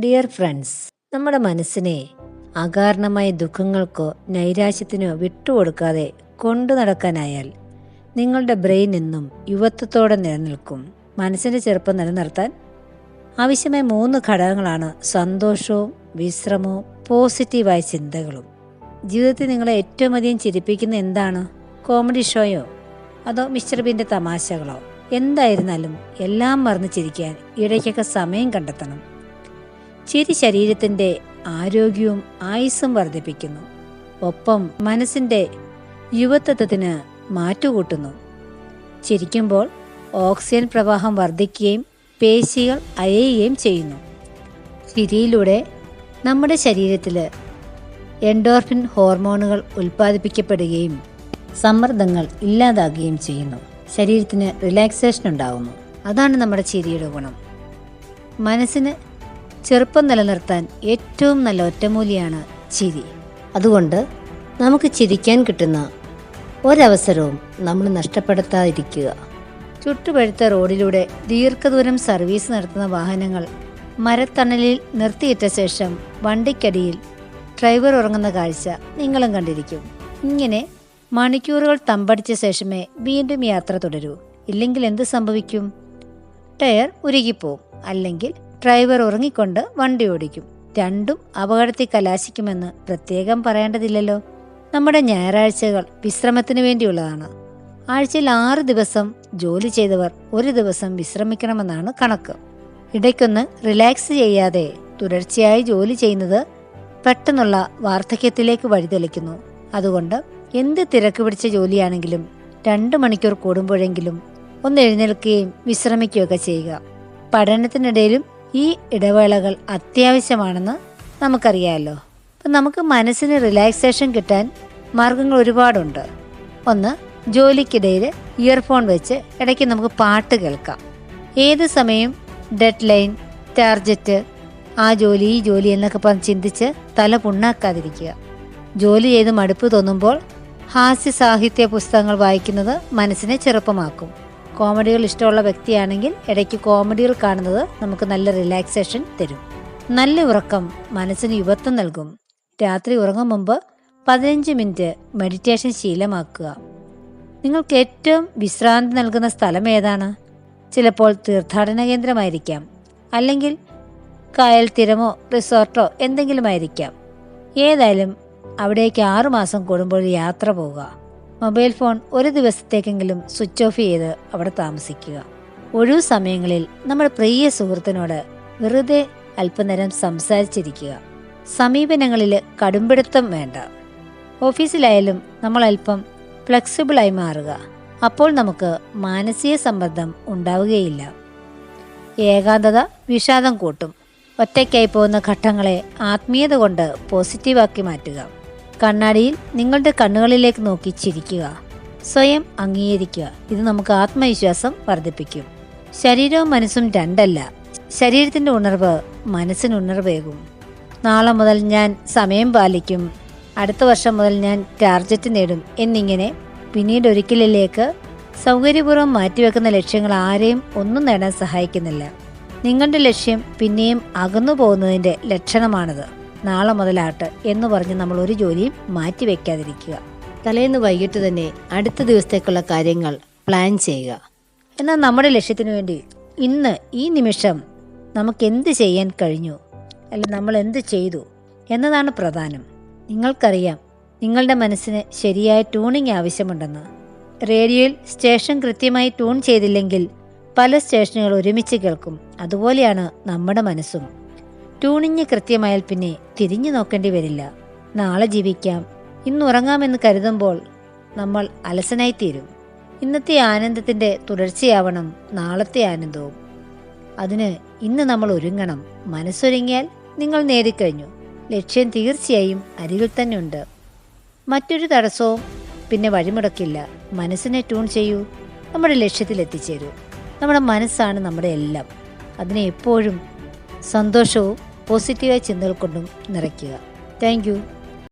Dear friends നമ്മുടെ മനസ്സിനെ അകാരണമായ ദുഃഖങ്ങൾക്കോ നൈരാശ്യത്തിനോ വിട്ടുകൊടുക്കാതെ കൊണ്ടു നടക്കാനായാൽ നിങ്ങളുടെ ബ്രെയിൻ എന്നും യുവത്വത്തോടെ നിലനിൽക്കും. മനസ്സിന്റെ ചെറുപ്പം നിലനിർത്താൻ ആവശ്യമായ മൂന്ന് ഘടകങ്ങളാണ് സന്തോഷവും വിശ്രമവും പോസിറ്റീവായ ചിന്തകളും. ജീവിതത്തിൽ നിങ്ങളെ ഏറ്റവും അധികം ചിരിപ്പിക്കുന്ന എന്താണ്? കോമഡി ഷോയോ? അതോ മിസ്റ്റർ ബീന്റെ തമാശകളോ? എന്തായിരുന്നാലും എല്ലാം മറന്ന് ചിരിക്കാൻ ഇടയ്ക്കൊക്കെ സമയം കണ്ടെത്തണം. ചിരി ശരീരത്തിന്റെ ആരോഗ്യവും ആയുസ്സും വർദ്ധിപ്പിക്കുന്നു. ഒപ്പം മനസ്സിന്റെ യുവത്വത്തിന് മാറ്റുകൂട്ടുന്നു. ചിരിക്കുമ്പോൾ ഓക്സിജൻ പ്രവാഹം വർദ്ധിക്കുകയും പേശികൾ അയയുകയും ചെയ്യുന്നു. ചിരിയിലൂടെ നമ്മുടെ ശരീരത്തിൽ എൻഡോർഫിൻ ഹോർമോണുകൾ ഉൽപ്പാദിപ്പിക്കപ്പെടുകയും സമ്മർദ്ദങ്ങൾ ഇല്ലാതാകുകയും ചെയ്യുന്നു. ശരീരത്തിന് റിലാക്സേഷൻ ഉണ്ടാകുന്നു. അതാണ് നമ്മുടെ ചിരിയുടെ ഗുണം. മനസ്സിന് ചെറുപ്പം നിലനിർത്താൻ ഏറ്റവും നല്ല ഒറ്റമൂലിയാണ് ചിരി. അതുകൊണ്ട് നമുക്ക് ചിരിക്കാൻ കിട്ടുന്ന ഒരവസരവും നമ്മൾ നഷ്ടപ്പെടുത്താതിരിക്കുക. ചുട്ടുപഴുത്ത റോഡിലൂടെ ദീർഘദൂരം സർവീസ് നടത്തുന്ന വാഹനങ്ങൾ മരത്തണലിൽ നിർത്തിയിട്ട ശേഷം വണ്ടിക്കടിയിൽ ഡ്രൈവർ ഉറങ്ങുന്ന കാഴ്ച നിങ്ങളും കണ്ടിരിക്കും. ഇങ്ങനെ മണിക്കൂറുകൾ തമ്പടിച്ച ശേഷമേ വീണ്ടും യാത്ര തുടരൂ. ഇല്ലെങ്കിൽ എന്ത് സംഭവിക്കും? ടയർ ഉരുകിപ്പോവും. അല്ലെങ്കിൽ ഡ്രൈവർ ഉറങ്ങിക്കൊണ്ട് വണ്ടി ഓടിക്കും. രണ്ടും അപകടത്തിൽ കലാശിക്കുമെന്ന് പ്രത്യേകം പറയേണ്ടതില്ലല്ലോ. നമ്മുടെ ഞായറാഴ്ചകൾ വിശ്രമത്തിന് വേണ്ടിയുള്ളതാണ്. ആഴ്ചയിൽ ആറ് ദിവസം ജോലി ചെയ്തവർ ഒരു ദിവസം വിശ്രമിക്കണമെന്നാണ് കണക്ക്. ഇടയ്ക്കൊന്ന് റിലാക്സ് ചെയ്യാതെ തുടർച്ചയായി ജോലി ചെയ്യുന്നത് പെട്ടെന്നുള്ള വാർദ്ധക്യത്തിലേക്ക് വഴിതെളിക്കുന്നു. അതുകൊണ്ട് എന്ത് തിരക്ക് പിടിച്ച ജോലിയാണെങ്കിലും രണ്ട് മണിക്കൂർ കൂടുമ്പോഴെങ്കിലും ഒന്ന് എഴുന്നേൽക്കുകയും വിശ്രമിക്കുകയൊക്കെ ചെയ്യുക. പഠനത്തിനിടയിലും ഈ ഇടവേളകൾ അത്യാവശ്യമാണെന്ന് നമുക്കറിയാമല്ലോ അപ്പം നമുക്ക് മനസ്സിന് റിലാക്സേഷൻ കിട്ടാൻ മാർഗങ്ങൾ ഒരുപാടുണ്ട്. ഒന്ന് ജോലിക്കിടയിൽ ഇയർഫോൺ വെച്ച് ഇടയ്ക്ക് നമുക്ക് പാട്ട് കേൾക്കാം. ഏത് സമയം ഡെഡ് ലൈൻ ടാർജറ്റ് ആ ജോലി ഈ ജോലി എന്നൊക്കെ പറഞ്ഞ് ചിന്തിച്ച് തല പുണ്ണാക്കാതിരിക്കുക. ജോലി ചെയ്ത് മടുപ്പ് തോന്നുമ്പോൾ ഹാസ്യ സാഹിത്യ പുസ്തകങ്ങൾ വായിക്കുന്നത് മനസ്സിനെ ചെറുപ്പമാക്കും. കോമഡികൾ ഇഷ്ടമുള്ള വ്യക്തിയാണെങ്കിൽ ഇടയ്ക്ക് കോമഡികൾ കാണുന്നത് നമുക്ക് നല്ല റിലാക്സേഷൻ തരും. നല്ല ഉറക്കം മനസ്സിന് യുവത്വം നൽകും. രാത്രി ഉറങ്ങും മുമ്പ് പതിനഞ്ച് മിനിറ്റ് മെഡിറ്റേഷൻ ശീലമാക്കുക. നിങ്ങൾക്ക് ഏറ്റവും വിശ്രാന്തി നൽകുന്ന സ്ഥലം ഏതാണ്? ചിലപ്പോൾ തീർത്ഥാടന കേന്ദ്രമായിരിക്കാം. അല്ലെങ്കിൽ കായൽ തീരമോ റിസോർട്ടോ എന്തെങ്കിലും ആയിരിക്കാം ഏതായാലും അവിടേക്ക് ആറുമാസം കൂടുമ്പോൾ യാത്ര പോവുക. മൊബൈൽ ഫോൺ ഒരു ദിവസത്തേക്കെങ്കിലും സ്വിച്ച് ഓഫ് ചെയ്ത് അവിടെ താമസിക്കുക. ഒഴിവു സമയങ്ങളിൽ നമ്മുടെ പ്രിയ സുഹൃത്തിനോട് വെറുതെ അല്പനേരം സംസാരിച്ചിരിക്കുക. സമീപനങ്ങളിൽ കടുംപിടുത്തം വേണ്ട. ഓഫീസിലായാലും നമ്മൾ അല്പം ഫ്ലെക്സിബിളായി മാറുക. അപ്പോൾ നമുക്ക് മാനസിക സമ്മർദ്ദം ഉണ്ടാവുകയില്ല. ഏകാന്തത വിഷാദം കൂട്ടും. ഒറ്റയ്ക്കായി പോകുന്ന ഘട്ടങ്ങളെ ആത്മീയത കൊണ്ട് പോസിറ്റീവാക്കി മാറ്റുക. കണ്ണാടിയിൽ നിങ്ങളുടെ കണ്ണുകളിലേക്ക് നോക്കി ചിരിക്കുക. സ്വയം അംഗീകരിക്കുക. ഇത് നമുക്ക് ആത്മവിശ്വാസം വർദ്ധിപ്പിക്കും. ശരീരവും മനസ്സും രണ്ടല്ല. ശരീരത്തിന്റെ ഉണർവ് മനസ്സിന് ഉണർവേകും. നാളെ മുതൽ ഞാൻ സമയം പാലിക്കും. അടുത്ത വർഷം മുതൽ ഞാൻ ടാർജറ്റ് നേടും എന്നിങ്ങനെ പിന്നീട് ഒരിക്കലിലേക്ക് സൗകര്യപൂർവം മാറ്റിവെക്കുന്ന ലക്ഷ്യങ്ങൾ ആരെയും ഒന്നും നേടാൻ സഹായിക്കുന്നില്ല. നിങ്ങളുടെ ലക്ഷ്യം പിന്നെയും അകന്നു പോകുന്നതിന്റെ ലക്ഷണമാണത്. നാളെ മുതലാട്ട് എന്ന് പറഞ്ഞ് നമ്മൾ ഒരു ജോലിയും മാറ്റിവെക്കാതിരിക്കുക തലേന്ന് വൈകിട്ട് തന്നെ അടുത്ത ദിവസത്തേക്കുള്ള കാര്യങ്ങൾ പ്ലാൻ ചെയ്യുക. എന്നാൽ നമ്മുടെ ലക്ഷ്യത്തിന് വേണ്ടി ഇന്ന് ഈ നിമിഷം നമുക്ക് എന്ത് ചെയ്യാൻ കഴിഞ്ഞു? അല്ല നമ്മൾ എന്ത് ചെയ്തു? എന്നതാണ് പ്രധാനം. നിങ്ങൾക്കറിയാം നിങ്ങളുടെ മനസ്സിന് ശരിയായ ട്യൂണിംഗ് ആവശ്യമുണ്ടെന്ന്. റേഡിയോയിൽ സ്റ്റേഷൻ കൃത്യമായി ട്യൂൺ ചെയ്തില്ലെങ്കിൽ പല സ്റ്റേഷനുകൾ ഒരുമിച്ച് കേൾക്കും. അതുപോലെയാണ് നമ്മുടെ മനസ്സും. ട്യൂണിങ് കൃത്യമായാൽ പിന്നെ തിരിഞ്ഞു നോക്കേണ്ടി വരില്ല. നാളെ ജീവിക്കാം. ഇന്നുറങ്ങാമെന്ന് കരുതുമ്പോൾ നമ്മൾ അലസനായി തീരും ഇന്നത്തെ ആനന്ദത്തിന്റെ തുടർച്ചയാവണം നാളത്തെ ആനന്ദവും. അതിന് ഇന്ന് നമ്മൾ ഒരുങ്ങണം. മനസ്സൊരുങ്ങിയാൽ നിങ്ങൾ നേടിക്കഴിഞ്ഞു. ലക്ഷ്യം തീർച്ചയായും അരികിൽ തന്നെ ഉണ്ട് മറ്റൊരു തടസ്സവും പിന്നെ വഴിമുടക്കില്ല. മനസ്സിനെ ട്യൂൺ ചെയ്യൂ. നമ്മുടെ ലക്ഷ്യത്തിൽ എത്തിച്ചേരൂ. നമ്മുടെ മനസ്സാണ് നമ്മുടെ എല്ലാം. അതിനെ എപ്പോഴും സന്തോഷവും പോസിറ്റീവായ ചിന്തകൾ കൊണ്ടും നിറയ്ക്കുക. താങ്ക്